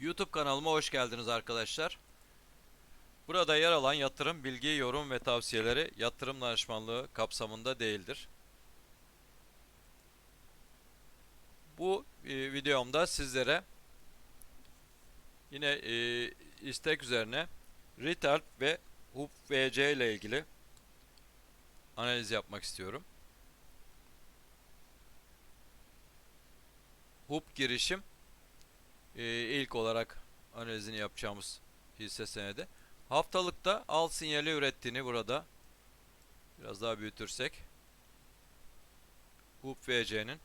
YouTube kanalıma hoş geldiniz arkadaşlar. Burada yer alan yatırım, bilgi, yorum ve tavsiyeleri yatırım danışmanlığı kapsamında değildir. Bu e, videomda sizlere yine e, istek üzerine Retail ve HUB VC ile ilgili analiz yapmak istiyorum. HUB girişim e, ilk olarak analizini yapacağımız hisse senedi. Haftalıkta al sinyali ürettiğini burada biraz daha büyütürsek HUB VC'nin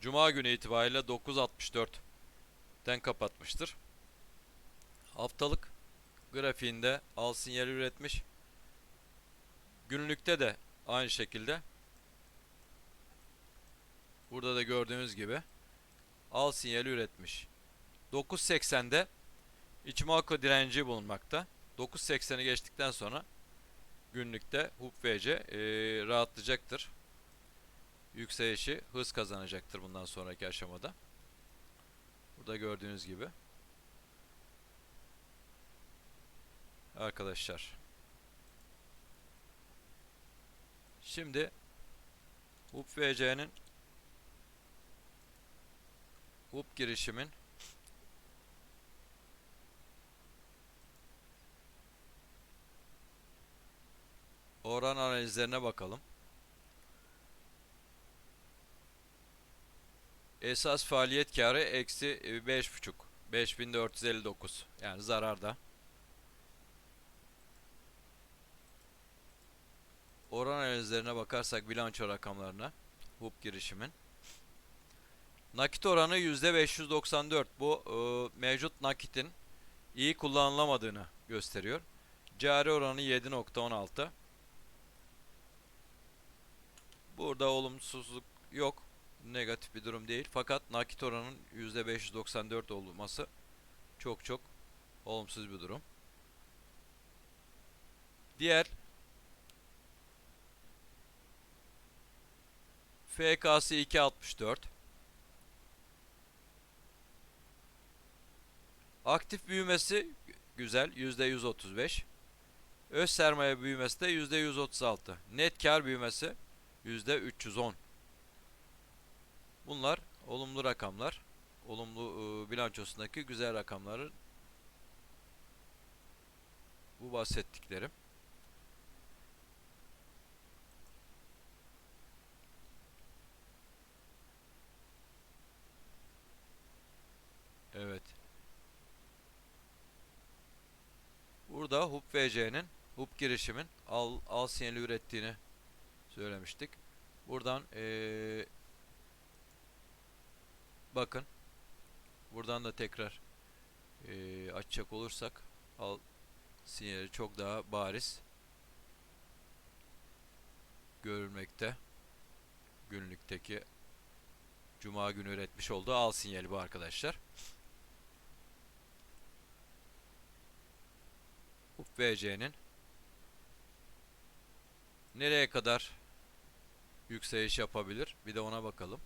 Cuma günü itibariyle 9.64'ten kapatmıştır. Haftalık grafiğinde al sinyali üretmiş. Günlükte de aynı şekilde burada da gördüğünüz gibi al sinyali üretmiş. 9.80'de Ichimoku direnci bulunmakta. 9.80'i geçtikten sonra günlükte HUBVC e, rahatlayacaktır. Yükselişi hız kazanacaktır bundan sonraki aşamada. Burada gördüğünüz gibi. Arkadaşlar. Şimdi HUBVC'nin HUB girişimin oran analizlerine bakalım. Esas faaliyet karı eksi 5.5 5459 yani zararda. Oran analizlerine bakarsak bilanço rakamlarına HUB girişimin Nakit oranı %594. Bu e, mevcut nakitin iyi kullanılamadığını gösteriyor. Cari oranı 7.16. Burada olumsuzluk yok. Negatif bir durum değil. Fakat nakit oranın %594 olması çok çok olumsuz bir durum. Diğer FK'sı 2.64. Aktif büyümesi güzel %135. Öz sermaye büyümesi de %136. Net kar büyümesi %310. Bunlar olumlu rakamlar. Olumlu e, bilançosundaki güzel rakamları bu bahsettiklerim. Evet. Burada HUB VC'nin HUB girişimin al, al sinyali ürettiğini söylemiştik. Buradan ee, bakın buradan da tekrar ee, açacak olursak al sinyali çok daha bariz görülmekte. Günlükteki Cuma günü üretmiş olduğu al sinyali bu arkadaşlar. VC'nin nereye kadar yükseliş yapabilir? Bir de ona bakalım.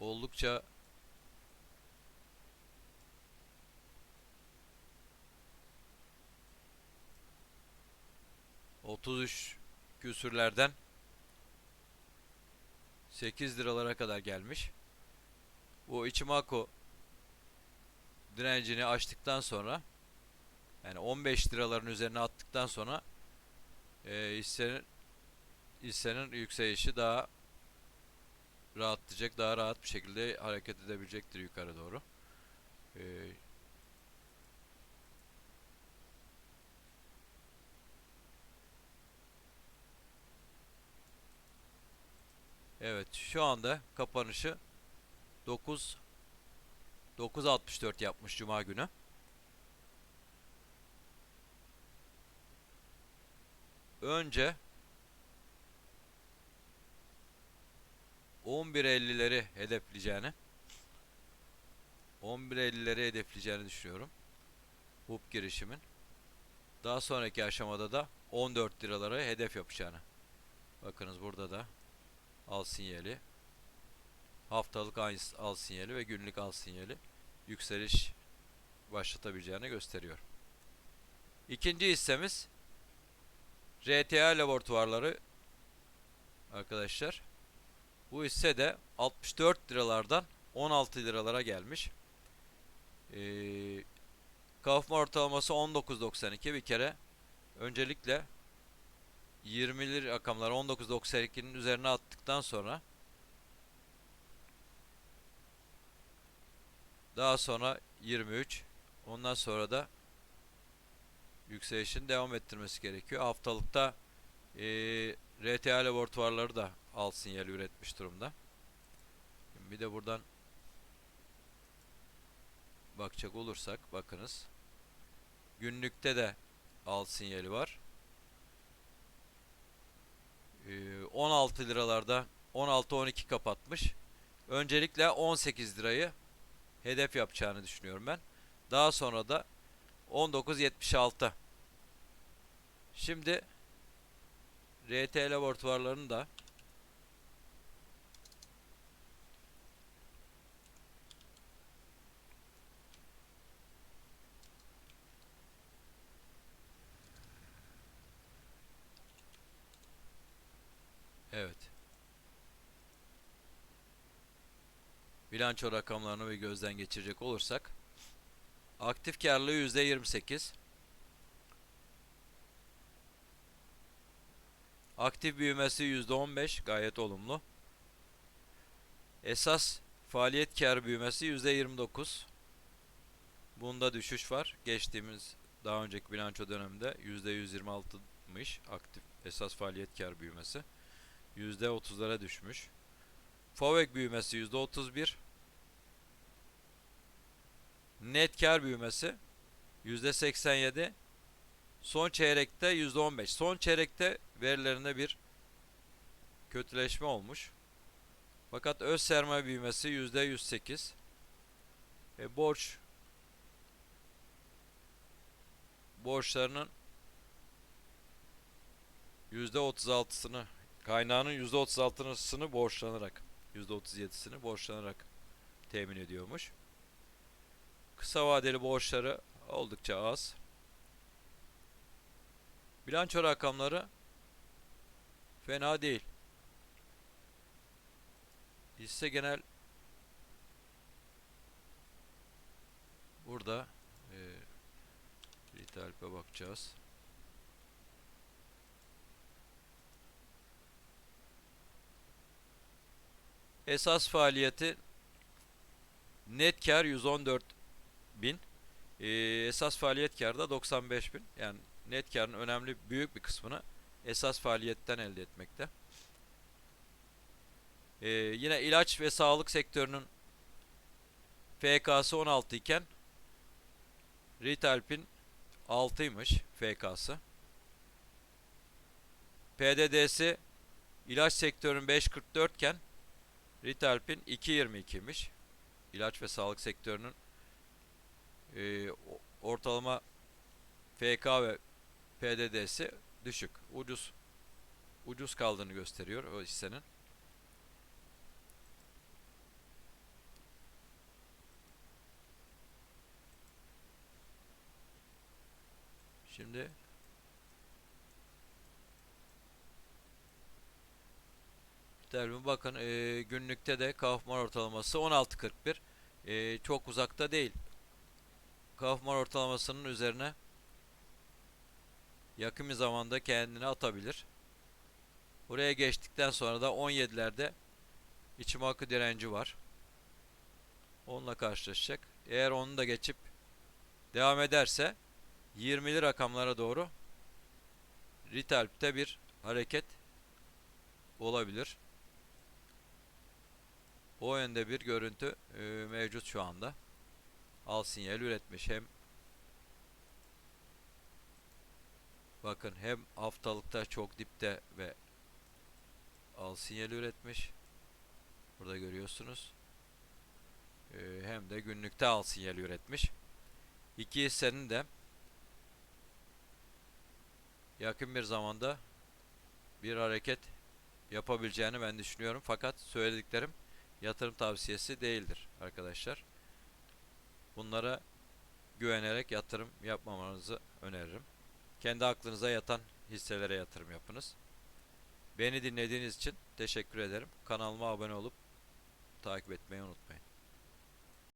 Oldukça otuz üç küsürlerden 8 liralara kadar gelmiş. Bu Ichimoku direncini açtıktan sonra yani 15 liraların üzerine attıktan sonra e, hissenin hissenin yükselişi daha rahatlayacak, daha rahat bir şekilde hareket edebilecektir yukarı doğru. E, Evet şu anda kapanışı 9 9.64 yapmış Cuma günü. Önce 11.50'leri hedefleyeceğini 11.50'leri hedefleyeceğini düşünüyorum. HUB girişimin. Daha sonraki aşamada da 14 liraları hedef yapacağını. Bakınız burada da al sinyali. Haftalık al sinyali ve günlük al sinyali yükseliş başlatabileceğini gösteriyor. İkinci hissemiz RTA laboratuvarları arkadaşlar. Bu hisse de 64 liralardan 16 liralara gelmiş. Ee, Kaufman ortalaması 19.92 bir kere. Öncelikle 20'li rakamları 19.92'nin üzerine attıktan sonra daha sonra 23 ondan sonra da yükselişin devam ettirmesi gerekiyor. Haftalıkta e, RTA laboratuvarları da al sinyali üretmiş durumda. Şimdi bir de buradan bakacak olursak bakınız. Günlükte de al sinyali var. Ee, 16 liralarda 16-12 kapatmış. Öncelikle 18 lirayı hedef yapacağını düşünüyorum ben. Daha sonra da 19.76. Şimdi RT laboratuvarlarını da Evet. Bilanço rakamlarını bir gözden geçirecek olursak aktif karlılığı %28 Aktif büyümesi %15 gayet olumlu. Esas faaliyet kar büyümesi %29. Bunda düşüş var. Geçtiğimiz daha önceki bilanço döneminde %126'mış aktif esas faaliyet kar büyümesi. %30'lara düşmüş. FOVEK büyümesi %31. Net kar büyümesi %87. Son çeyrekte %15. Son çeyrekte verilerinde bir kötüleşme olmuş. Fakat öz sermaye büyümesi %108. E, borç borçlarının %36'sını kaynağının %36'sını borçlanarak %37'sini borçlanarak temin ediyormuş. Kısa vadeli borçları oldukça az. Bilanço rakamları fena değil. Hisse genel burada e, Retail'e bakacağız. Esas faaliyeti net kar 114 bin. Ee, esas faaliyet karı da 95 bin. Yani net karın önemli büyük bir kısmını esas faaliyetten elde etmekte. Ee, yine ilaç ve sağlık sektörünün FK'sı 16 iken Ritalp'in 6'ymış FK'sı. PDD'si ilaç sektörünün 5.44 iken Ritalp'in 2.22'ymiş. İlaç ve sağlık sektörünün e, ortalama FK ve PDD'si düşük. Ucuz ucuz kaldığını gösteriyor o hissenin. Şimdi Derbi bakın e, günlükte de Kaufman ortalaması 16.41. E, çok uzakta değil. Kaufman ortalamasının üzerine yakın bir zamanda kendini atabilir. Buraya geçtikten sonra da 17'lerde içim hakkı direnci var. Onunla karşılaşacak. Eğer onu da geçip devam ederse 20'li rakamlara doğru Ritalp'te bir hareket olabilir. O yönde bir görüntü e, mevcut şu anda. Al sinyal üretmiş. Hem bakın hem haftalıkta çok dipte ve al sinyal üretmiş. Burada görüyorsunuz. E, hem de günlükte al sinyal üretmiş. İki hissenin de yakın bir zamanda bir hareket yapabileceğini ben düşünüyorum. Fakat söylediklerim yatırım tavsiyesi değildir arkadaşlar. Bunlara güvenerek yatırım yapmamanızı öneririm. Kendi aklınıza yatan hisselere yatırım yapınız. Beni dinlediğiniz için teşekkür ederim. Kanalıma abone olup takip etmeyi unutmayın.